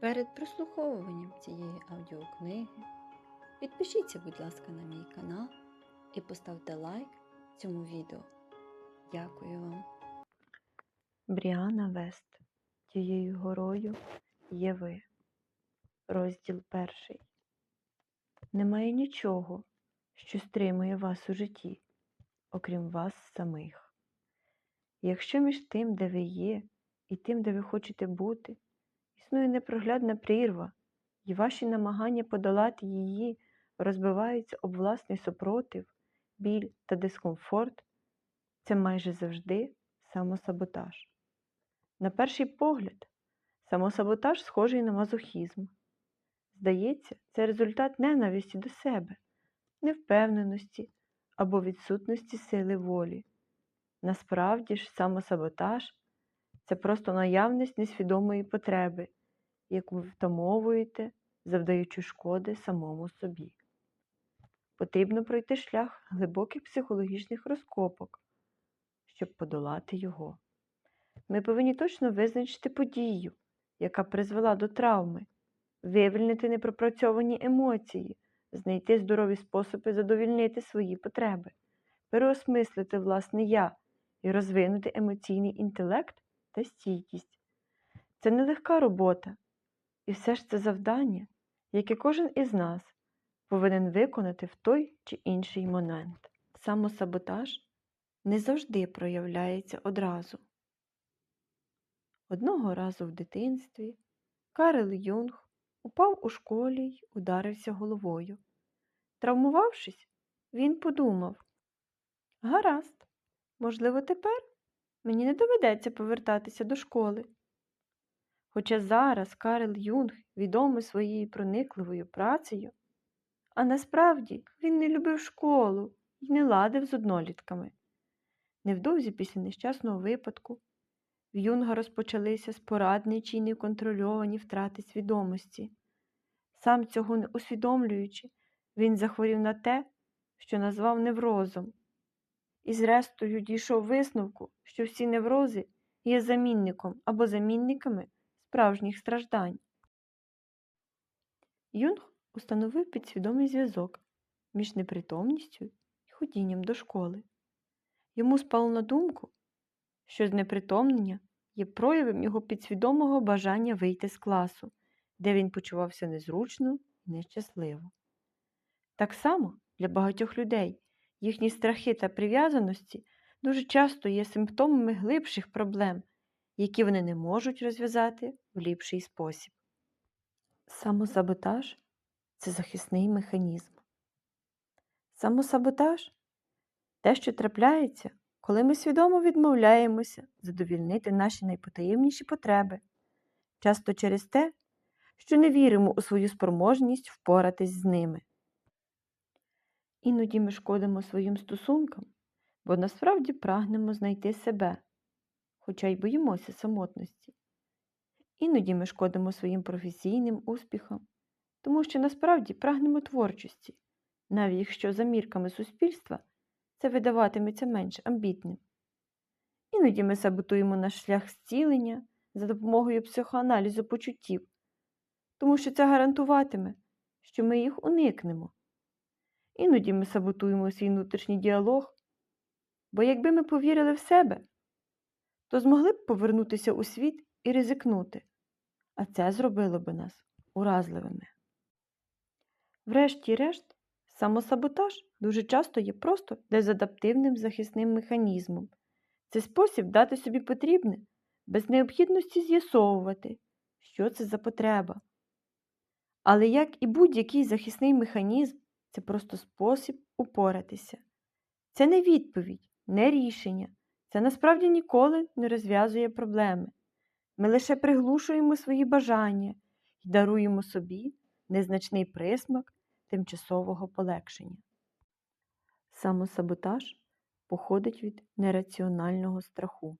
Перед прослуховуванням цієї аудіокниги підпишіться, будь ласка, на мій канал і поставте лайк цьому відео. Дякую вам. Бріана Вест. Тією горою є ви. Розділ перший. Немає нічого, що стримує вас у житті, окрім вас самих. Якщо між тим, де ви є, і тим, де ви хочете бути, існує непроглядна прірва, і ваші намагання подолати її розбиваються об власний супротив, біль та дискомфорт, це майже завжди самосаботаж. На перший погляд, самосаботаж схожий на мазохізм. Здається, це результат ненависті до себе, невпевненості або відсутності сили волі. Насправді ж, самосаботаж це просто наявність несвідомої потреби, яку ви втамовуєте, завдаючи шкоди самому собі. Потрібно пройти шлях глибоких психологічних розкопок, щоб подолати його. Ми повинні точно визначити подію, яка призвела до травми, вивільнити непропрацьовані емоції, знайти здорові способи задовільнити свої потреби, переосмислити власне я і розвинути емоційний інтелект та стійкість. Це нелегка робота, і все ж це завдання, яке кожен із нас повинен виконати в той чи інший момент. Самосаботаж не завжди проявляється одразу. Одного разу в дитинстві Карел Юнг упав у школі й ударився головою. Травмувавшись, він подумав Гаразд, можливо, тепер мені не доведеться повертатися до школи. Хоча зараз Карел Юнг відомий своєю проникливою працею, а насправді він не любив школу і не ладив з однолітками. Невдовзі після нещасного випадку в Юнга розпочалися спорадничі й неконтрольовані втрати свідомості. Сам цього не усвідомлюючи, він захворів на те, що назвав неврозом, і зрештою дійшов висновку, що всі неврози є замінником або замінниками справжніх страждань. Юнг установив підсвідомий зв'язок між непритомністю і ходінням до школи. Йому спало на думку, що знепритомнення є проявом його підсвідомого бажання вийти з класу, де він почувався незручно і нещасливо. Так само для багатьох людей їхні страхи та прив'язаності дуже часто є симптомами глибших проблем, які вони не можуть розв'язати в ліпший спосіб. Самосаботаж це захисний механізм. Самосаботаж те, що трапляється, коли ми свідомо відмовляємося задовільнити наші найпотаємніші потреби, часто через те, що не віримо у свою спроможність впоратись з ними. Іноді ми шкодимо своїм стосункам, бо насправді прагнемо знайти себе, хоча й боїмося самотності. Іноді ми шкодимо своїм професійним успіхам, тому що насправді прагнемо творчості, навіть якщо за мірками суспільства це видаватиметься менш амбітним. Іноді ми саботуємо наш шлях зцілення за допомогою психоаналізу почуттів, тому що це гарантуватиме, що ми їх уникнемо. Іноді ми саботуємо свій внутрішній діалог, бо якби ми повірили в себе, то змогли б повернутися у світ і ризикнути, а це зробило би нас уразливими. Врешті-решт, самосаботаж дуже часто є просто дезадаптивним захисним механізмом. Це спосіб дати собі потрібне, без необхідності з'ясовувати, що це за потреба. Але як і будь-який захисний механізм, це просто спосіб упоратися. Це не відповідь, не рішення. Це насправді ніколи не розв'язує проблеми. Ми лише приглушуємо свої бажання і даруємо собі незначний присмак тимчасового полегшення. Самосаботаж походить від нераціонального страху.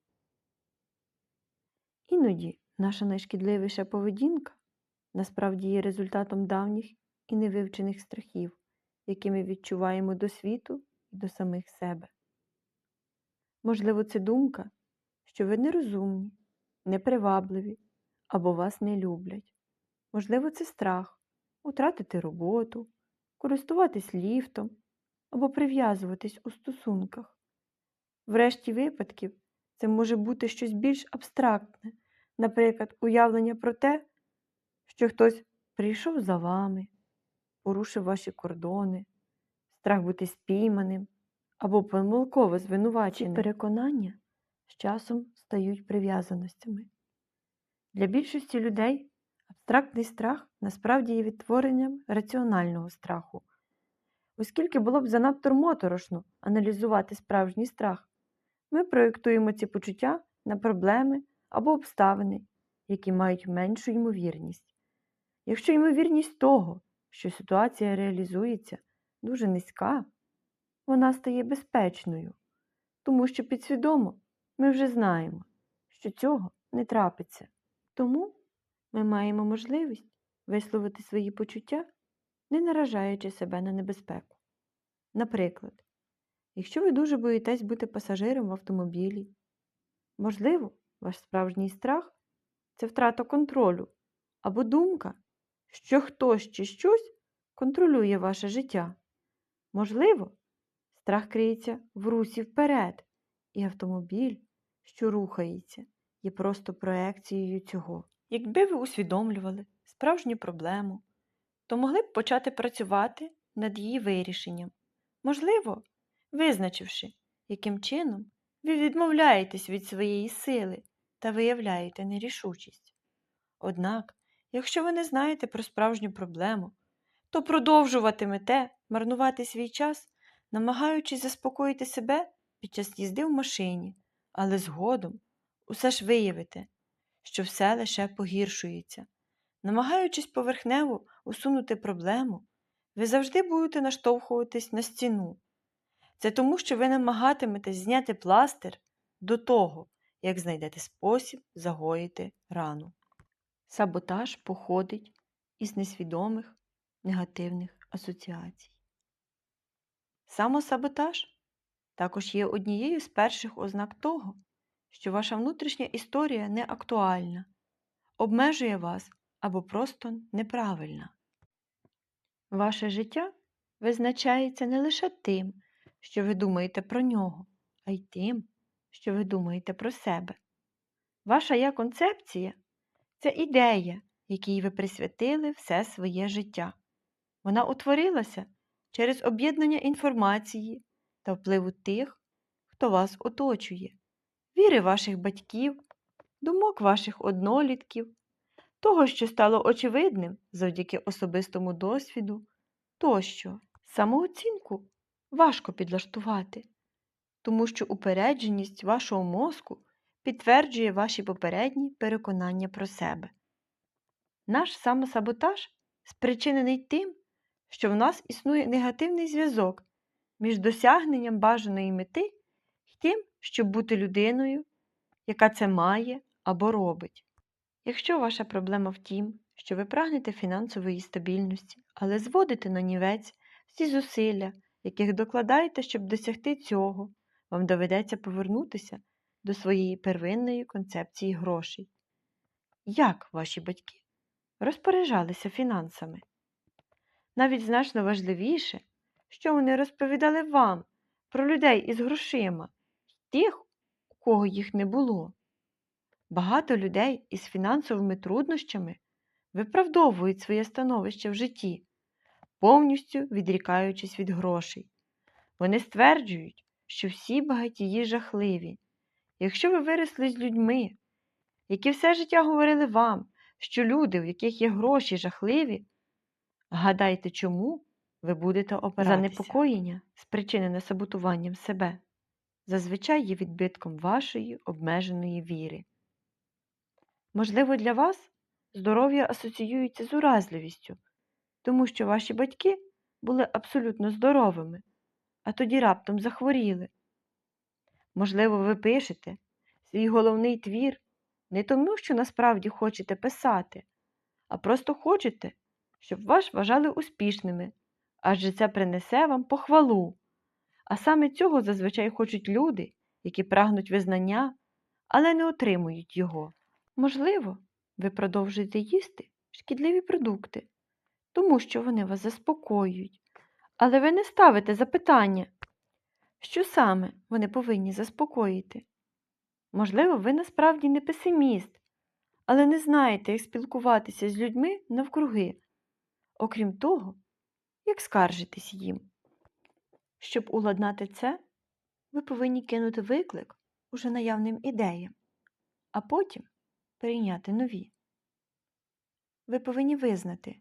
Іноді наша найшкідливіша поведінка насправді є результатом давніх і невивчених страхів, які ми відчуваємо до світу і до самих себе. Можливо, це думка, що ви нерозумні, непривабливі або вас не люблять. Можливо, це страх утратити роботу, користуватись ліфтом або прив'язуватись у стосунках. Врешті випадків це може бути щось більш абстрактне, наприклад, уявлення про те, що хтось прийшов за вами, порушив ваші кордони, страх бути спійманим або помилково звинуваченим. Ці переконання з часом стають прив'язаностями. Для більшості людей абстрактний страх насправді є відтворенням раціонального страху, оскільки було б занадто моторошно аналізувати справжній страх. Ми проєктуємо ці почуття на проблеми або обставини, які мають меншу ймовірність. Якщо ймовірність того, що ситуація реалізується, дуже низька, вона стає безпечною, тому що підсвідомо ми вже знаємо, що цього не трапиться. Тому ми маємо можливість висловити свої почуття, не наражаючи себе на небезпеку. Наприклад, якщо ви дуже боїтесь бути пасажиром в автомобілі, можливо, ваш справжній страх це втрата контролю або думка, що хтось чи щось контролює ваше життя. Можливо, страх криється в русі вперед, і автомобіль, що рухається, є просто проекцією цього. Якби ви усвідомлювали справжню проблему, то могли б почати працювати над її вирішенням. Можливо, визначивши, яким чином ви відмовляєтесь від своєї сили та виявляєте нерішучість. Однак, якщо ви не знаєте про справжню проблему, то продовжуватимете марнувати свій час, намагаючись заспокоїти себе під час їзди в машині, але згодом усе ж виявите, що все лише погіршується. Намагаючись поверхнево усунути проблему, ви завжди будете наштовхуватись на стіну. Це тому, що ви намагатиметесь зняти пластир до того, як знайдете спосіб загоїти рану. Саботаж походить із несвідомих негативних асоціацій. Самосаботаж також є однією з перших ознак того, що ваша внутрішня історія не актуальна, обмежує вас або просто неправильна. Ваше життя визначається не лише тим, що ви думаєте про нього, а й тим, що ви думаєте про себе. Ваша я концепція це ідея, якій ви присвятили все своє життя. Вона утворилася через об'єднання інформації та впливу тих, хто вас оточує, віри ваших батьків, думок ваших однолітків, того, що стало очевидним завдяки особистому досвіду, тощо. Самооцінку важко підлаштувати, тому що упередженість вашого мозку підтверджує ваші попередні переконання про себе. Наш самосаботаж спричинений тим, що в нас існує негативний зв'язок між досягненням бажаної мети і тим, щоб бути людиною, яка це має або робить. Якщо ваша проблема в тім, що ви прагнете фінансової стабільності, але зводите на нівець всі зусилля, яких докладаєте, щоб досягти цього, вам доведеться повернутися до своєї первинної концепції грошей. Як ваші батьки розпоряджалися фінансами? Навіть значно важливіше, що вони розповідали вам про людей із грошима, тих, у кого їх не було. Багато людей із фінансовими труднощами виправдовують своє становище в житті, повністю відрікаючись від грошей. Вони стверджують, що всі багатії жахливі. Якщо ви виросли з людьми, які все життя говорили вам, що люди, в яких є гроші, жахливі, гадайте, чому ви будете опиратися. Занепокоєння, спричинене саботуванням себе, зазвичай є відбитком вашої обмеженої віри. Можливо, для вас здоров'я асоціюється з уразливістю, тому що ваші батьки були абсолютно здоровими, а тоді раптом захворіли. Можливо, ви пишете свій головний твір не тому, що насправді хочете писати, а просто хочете, щоб вас вважали успішними, адже це принесе вам похвалу. А саме цього зазвичай хочуть люди, які прагнуть визнання, але не отримують його. Можливо, ви продовжуєте їсти шкідливі продукти, тому що вони вас заспокоюють. Але ви не ставите запитання, що саме вони повинні заспокоїти. Можливо, ви насправді не песиміст, але не знаєте, як спілкуватися з людьми навкруги, окрім того, як скаржитись їм. Щоб уладнати це, ви повинні кинути виклик уже наявним ідеям, а потім прийняти нові. Ви повинні визнати,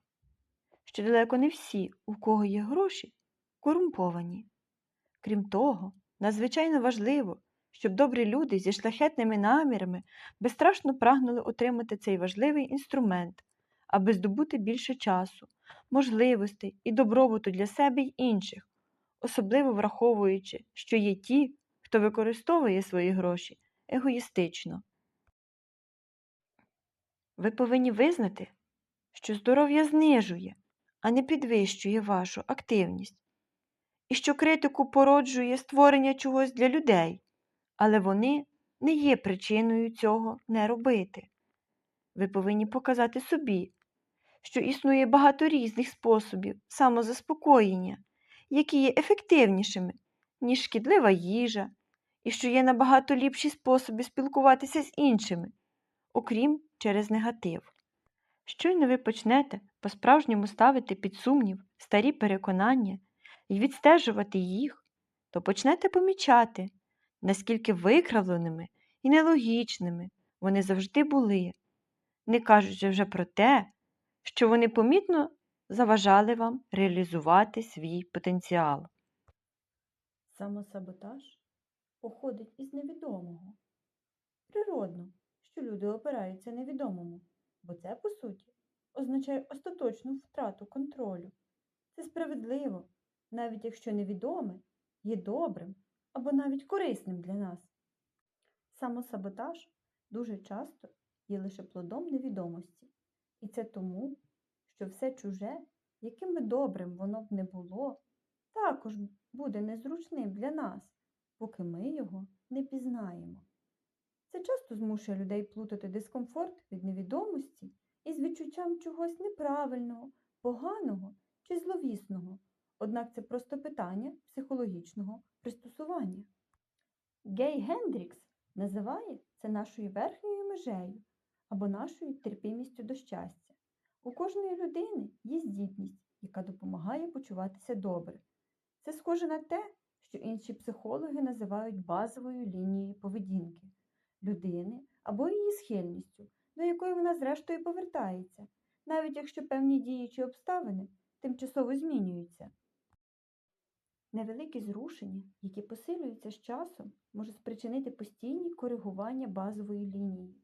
що далеко не всі, у кого є гроші, корумповані. Крім того, надзвичайно важливо, щоб добрі люди зі шляхетними намірами безстрашно прагнули отримати цей важливий інструмент, аби здобути більше часу, можливостей і добробуту для себе й інших, особливо враховуючи, що є ті, хто використовує свої гроші егоїстично. Ви повинні визнати, що здоров'я знижує, а не підвищує вашу активність, і що критику породжує створення чогось для людей, але вони не є причиною цього не робити. Ви повинні показати собі, що існує багато різних способів самозаспокоєння, які є ефективнішими, ніж шкідлива їжа, і що є набагато ліпші способи спілкуватися з іншими, окрім через негатив. Щойно ви почнете по-справжньому ставити під сумнів старі переконання і відстежувати їх, то почнете помічати, наскільки викривленими і нелогічними вони завжди були, не кажучи вже про те, що вони помітно заважали вам реалізувати свій потенціал. Самосаботаж походить із невідомого. Природно, що люди опираються невідомому, бо це, по суті, означає остаточну втрату контролю. Це справедливо, навіть якщо невідоме є добрим або навіть корисним для нас. Самосаботаж дуже часто є лише плодом невідомості. І це тому, що все чуже, яким би добрим воно б не було, також буде незручним для нас, поки ми його не пізнаємо. Це часто змушує людей плутати дискомфорт від невідомості із відчуттям чогось неправильного, поганого чи зловісного. Однак це просто питання психологічного пристосування. Гей Гендрікс називає це нашою верхньою межею або нашою терпімістю до щастя. У кожної людини є здібність, яка допомагає почуватися добре. Це схоже на те, що інші психологи називають базовою лінією поведінки людини або її схильністю, до якої вона зрештою повертається, навіть якщо певні дії чи обставини тимчасово змінюються. Невеликі зрушення, які посилюються з часом, можуть спричинити постійні коригування базової лінії.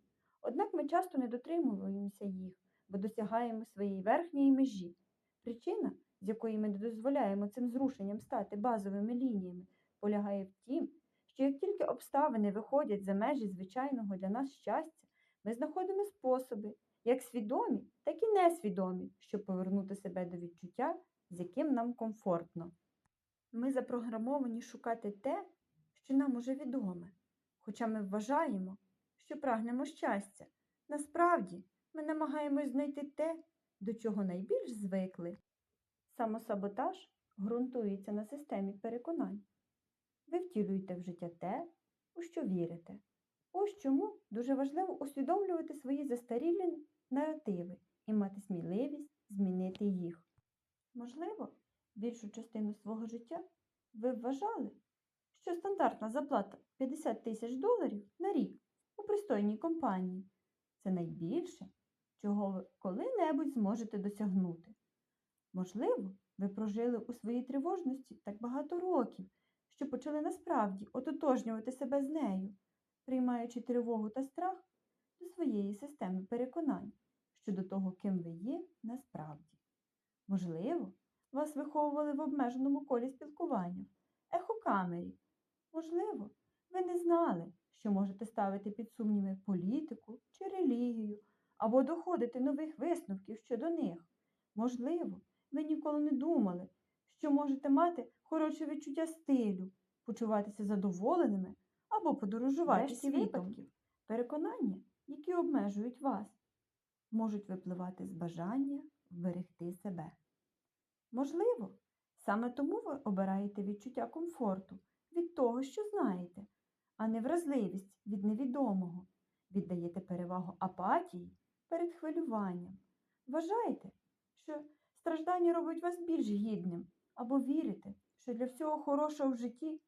Однак ми часто не дотримуємося їх, бо досягаємо своєї верхньої межі. Причина, з якої ми не дозволяємо цим зрушенням стати базовими лініями, полягає в тім, що як тільки обставини виходять за межі звичайного для нас щастя, ми знаходимо способи, як свідомі, так і несвідомі, щоб повернути себе до відчуття, з яким нам комфортно. Ми запрограмовані шукати те, що нам уже відоме, хоча ми вважаємо, що прагнемо щастя. Насправді ми намагаємось знайти те, до чого найбільш звикли. Самосаботаж ґрунтується на системі переконань. Ви втілюєте в життя те, у що вірите. Ось чому дуже важливо усвідомлювати свої застарілі наративи і мати сміливість змінити їх. Можливо, більшу частину свого життя ви вважали, що стандартна заплата 50 тисяч доларів на рік пристойній компанії це найбільше, чого ви коли-небудь зможете досягнути. Можливо, ви прожили у своїй тривожності так багато років, що почали насправді ототожнювати себе з нею, приймаючи тривогу та страх до своєї системи переконань щодо того, ким ви є насправді. Можливо, вас виховували в обмеженому колі спілкування, ехокамері. Можливо, що можете ставити під сумніви політику чи релігію, або доходити нових висновків щодо них. Можливо, ви ніколи не думали, що можете мати хороше відчуття стилю, почуватися задоволеними або подорожувати Врешті світом. Переконання, які обмежують вас. можуть випливати з бажання вберегти себе. Можливо, саме тому ви обираєте відчуття комфорту від того, що знаєте, а не вразливість від невідомого. Віддаєте перевагу апатії перед хвилюванням. Вважаєте, що страждання робить вас більш гідним, або вірите, що для всього хорошого в житті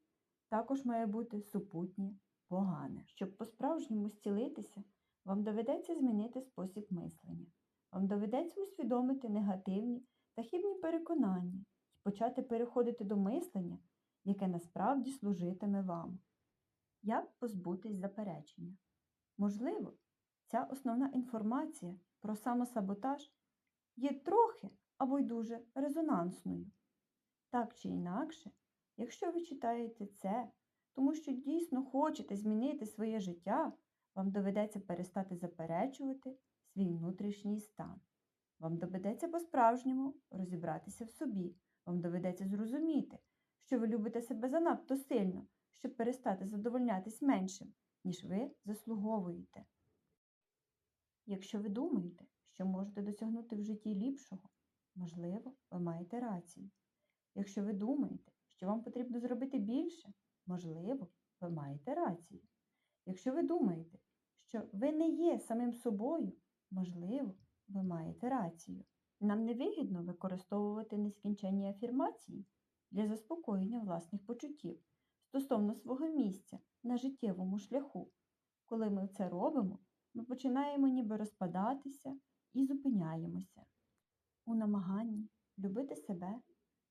також має бути супутнє погане. Щоб по-справжньому зцілитися, вам доведеться змінити спосіб мислення. Вам доведеться усвідомити негативні та хибні переконання і почати переходити до мислення, яке насправді служитиме вам. Як позбутись заперечення? Можливо, ця основна інформація про самосаботаж є трохи або й дуже резонансною. Так чи інакше, якщо ви читаєте це, тому що дійсно хочете змінити своє життя, вам доведеться перестати заперечувати свій внутрішній стан. Вам доведеться по-справжньому розібратися в собі. Вам доведеться зрозуміти, що ви любите себе занадто сильно, щоб перестати задовольнятись меншим, ніж ви заслуговуєте. Якщо ви думаєте, що можете досягнути в житті ліпшого, можливо, ви маєте рацію. Якщо ви думаєте, що вам потрібно зробити більше, можливо, ви маєте рацію. Якщо ви думаєте, що ви не є самим собою, можливо, ви маєте рацію. Нам невигідно використовувати нескінченні афірмації для заспокоєння власних почуттів стосовно свого місця на життєвому шляху. Коли ми це робимо, ми починаємо ніби розпадатися і зупиняємося. У намаганні любити себе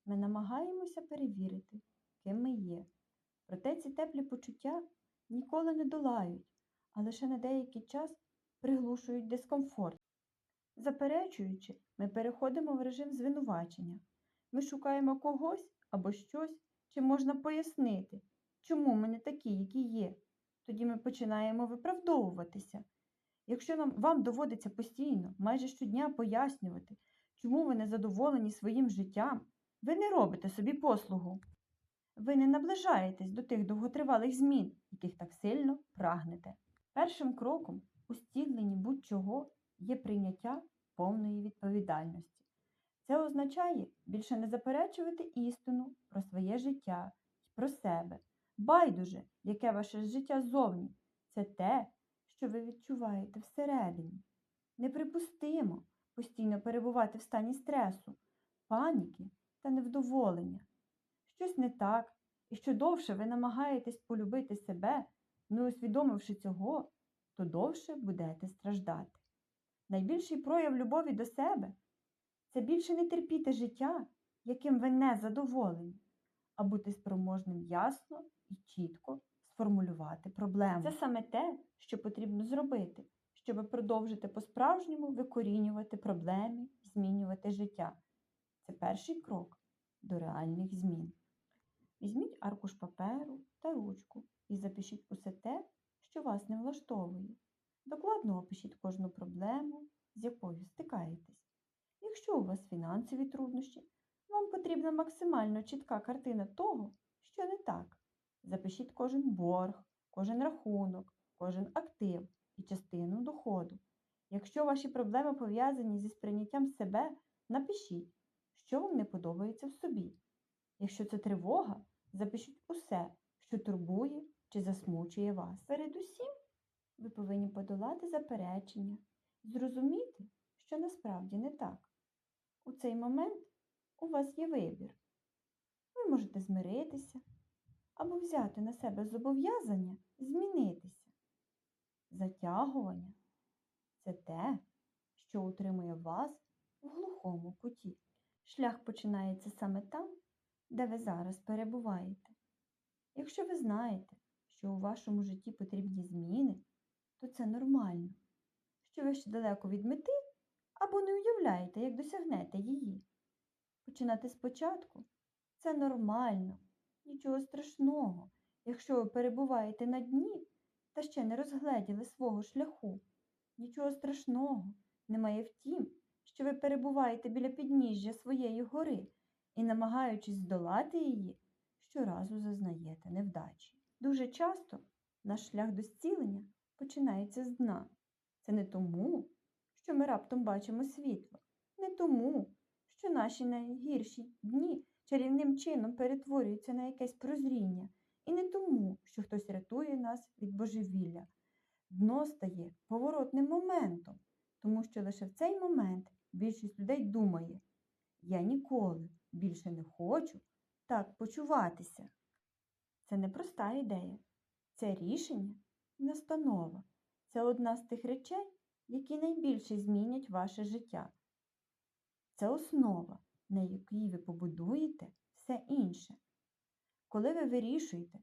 ми намагаємося перевірити, ким ми є. Проте ці теплі почуття ніколи не долають, а лише на деякий час приглушують дискомфорт. Заперечуючи, ми переходимо в режим звинувачення. Ми шукаємо когось або щось, чим можна пояснити, чому ми не такі, які є. Тоді ми починаємо виправдовуватися. Якщо нам, вам доводиться постійно, майже щодня пояснювати, чому ви не задоволені своїм життям, ви не робите собі послугу. Ви не наближаєтесь до тих довготривалих змін, яких так сильно прагнете. Першим кроком у зціленні будь-чого є прийняття повної відповідальності. Це означає більше не заперечувати істину про своє життя про себе. Байдуже, яке ваше життя зовні, це те, що ви відчуваєте всередині. Неприпустимо постійно перебувати в стані стресу, паніки та невдоволення. Щось не так, і що довше ви намагаєтесь полюбити себе, не усвідомивши цього, то довше будете страждати. Найбільший прояв любові до себе це більше не терпіти життя, яким ви не задоволені, а бути спроможним ясно і чітко сформулювати проблему. Це саме те, що потрібно зробити, щоб продовжити по-справжньому викорінювати проблеми змінювати життя. Це перший крок до реальних змін. Візьміть аркуш паперу та ручку і запишіть усе те, що вас не влаштовує. Докладно опишіть кожну проблему, з якою стикаєтесь. Якщо у вас фінансові труднощі, вам потрібна максимально чітка картина того, що не так. Запишіть кожен борг, кожен рахунок, кожен актив і частину доходу. Якщо ваші проблеми пов'язані зі сприйняттям себе, напишіть, що вам не подобається в собі. Якщо це тривога, запишіть усе, що турбує чи засмучує вас. Передусім, ви повинні подолати заперечення, зрозуміти, що насправді не так. У цей момент у вас є вибір. Ви можете змиритися або взяти на себе зобов'язання змінитися. Затягування це те, що утримує вас в глухому куті. Шлях починається саме там, де ви зараз перебуваєте. Якщо ви знаєте, що у вашому житті потрібні зміни, то це нормально, що ви ще далеко від мети або не уявляєте, як досягнете її. Починати спочатку це нормально, нічого страшного, якщо ви перебуваєте на дні та ще не розгледіли свого шляху. Нічого страшного немає в тім, що ви перебуваєте біля підніжжя своєї гори і, намагаючись здолати її, щоразу зазнаєте невдачі. Дуже часто наш шлях до зцілення починається з дна. Це не тому, що ми раптом бачимо світло, не тому, що наші найгірші дні чарівним чином перетворюються на якесь прозріння, і не тому, що хтось рятує нас від божевілля. Дно стає поворотним моментом, тому що лише в цей момент більшість людей думає, я ніколи більше не хочу так почуватися. Це не проста ідея, це рішення, настанова. Це одна з тих речей, які найбільше змінять ваше життя. Це основа, на якій ви побудуєте все інше. Коли ви вирішуєте,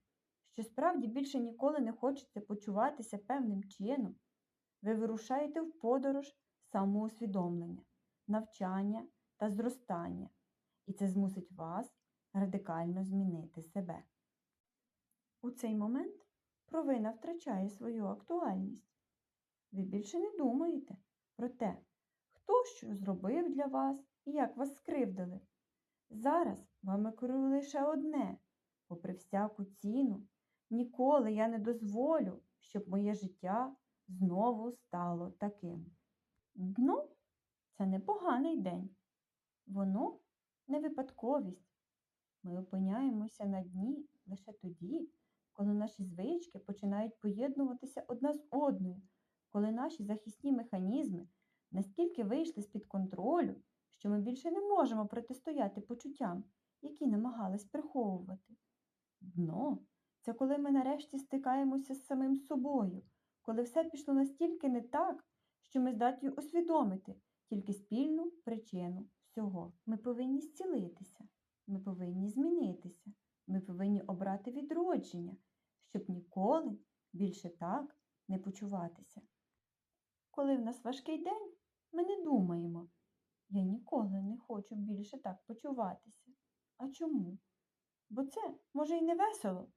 що справді більше ніколи не хочете почуватися певним чином, ви вирушаєте в подорож самоусвідомлення, навчання та зростання, і це змусить вас радикально змінити себе. У цей момент провина втрачає свою актуальність. Ви більше не думаєте про те, хто що зробив для вас і як вас скривдили. Зараз вами керує лише одне, попри всяку ціну, ніколи я не дозволю, щоб моє життя знову стало таким. Дно це непоганий день. Воно не випадковість. Ми опиняємося на дні лише тоді, коли наші звички починають поєднуватися одна з одною, коли наші захисні механізми настільки вийшли з-під контролю, що ми більше не можемо протистояти почуттям, які намагались приховувати. Дно це коли ми нарешті стикаємося з самим собою, коли все пішло настільки не так, що ми здатні усвідомити тільки спільну причину всього. Ми повинні зцілитися, ми повинні змінитися, ми повинні обрати відродження, щоб ніколи більше так не почуватися. Коли в нас важкий день, ми не думаємо, я ніколи не хочу більше так почуватися. А чому? Бо це, може, й не весело,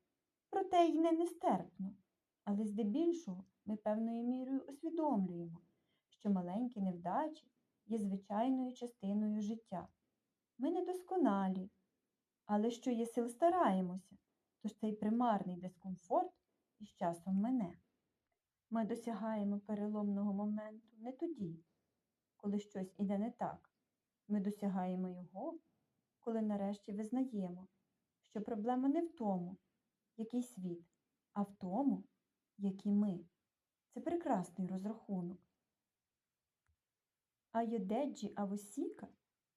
проте й не нестерпно. Але здебільшого ми певною мірою усвідомлюємо, що маленькі невдачі є звичайною частиною життя. Ми недосконалі, але що є сил стараємося, тож цей примарний дискомфорт із часом мене. Ми досягаємо переломного моменту не тоді, коли щось іде не так. Ми досягаємо його, коли нарешті визнаємо, що проблема не в тому, який світ, а в тому, які ми. Це прекрасний розрахунок. А Йодеджі Авосіка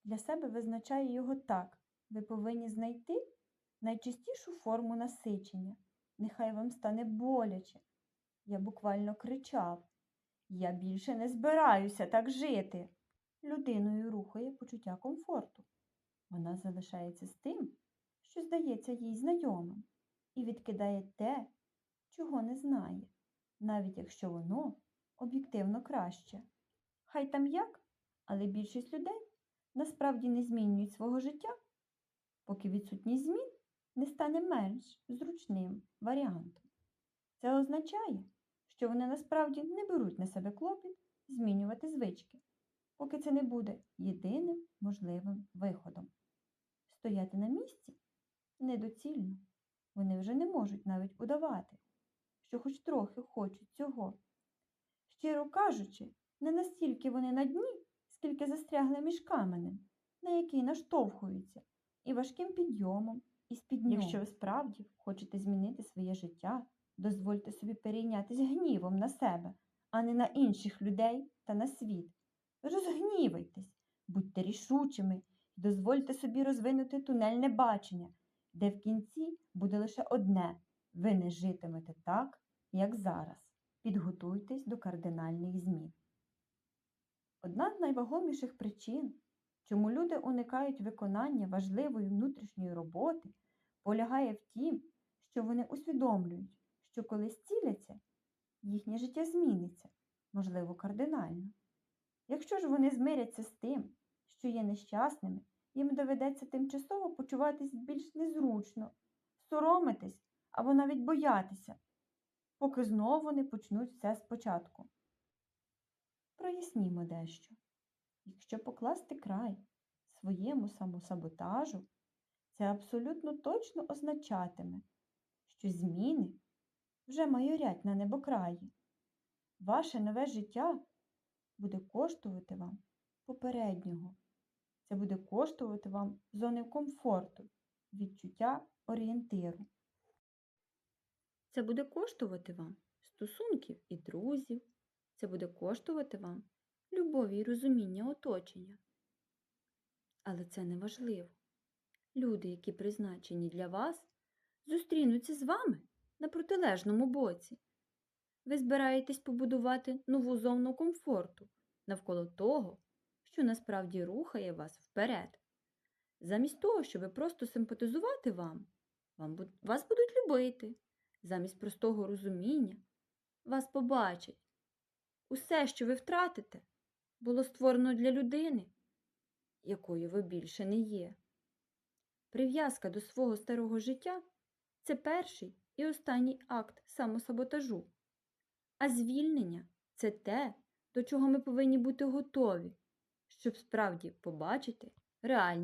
для себе визначає його так. Ви повинні знайти найчистішу форму насичення. Нехай вам стане боляче. Я буквально кричав. Я більше не збираюся так жити. Людиною рухає почуття комфорту. Вона залишається з тим, що здається їй знайомим, і відкидає те, чого не знає, навіть якщо воно об'єктивно краще. Хай там як, але більшість людей насправді не змінюють свого життя, поки відсутність змін не стане менш зручним варіантом. Це означає, що вони насправді не беруть на себе клопіт змінювати звички, поки це не буде єдиним можливим виходом. Стояти на місці недоцільно. Вони вже не можуть навіть удавати, що хоч трохи хочуть цього. Щиро кажучи, не настільки вони на дні, скільки застрягли між каменем, на який наштовхуються, і важким підйомом, і спідньом. Якщо ви справді хочете змінити своє життя, дозвольте собі перейнятися гнівом на себе, а не на інших людей та на світ. Розгнівайтесь, будьте рішучими дозвольте собі розвинути тунельне бачення, де в кінці буде лише одне ви не житимете так, як зараз. Підготуйтесь до кардинальних змін. Одна з найвагоміших причин, чому люди уникають виконання важливої внутрішньої роботи, полягає в тім, що вони усвідомлюють, що коли зціляться, їхнє життя зміниться, можливо, кардинально. Якщо ж вони змиряться з тим, що є нещасними, їм доведеться тимчасово почуватись більш незручно, соромитись або навіть боятися, поки знову не почнуть все спочатку. Прояснімо дещо. Якщо покласти край своєму самосаботажу, це абсолютно точно означатиме, що зміни вже майорять на небокраї. Ваше нове життя буде коштувати вам попереднього. Це буде коштувати вам зони комфорту, відчуття орієнтиру. Це буде коштувати вам стосунків і друзів. Це буде коштувати вам любові і розуміння оточення. Але це не важливо. Люди, які призначені для вас, зустрінуться з вами на протилежному боці. Ви збираєтесь побудувати нову зону комфорту навколо того, що насправді рухає вас вперед. Замість того, щоб просто симпатизувати вам, вам вас будуть любити. Замість простого розуміння вас побачать. Усе, що ви втратите, було створено для людини, якою ви більше не є. Прив'язка до свого старого життя це перший і останній акт самосаботажу. А звільнення це те, до чого ми повинні бути готові, щоб справді побачити реальні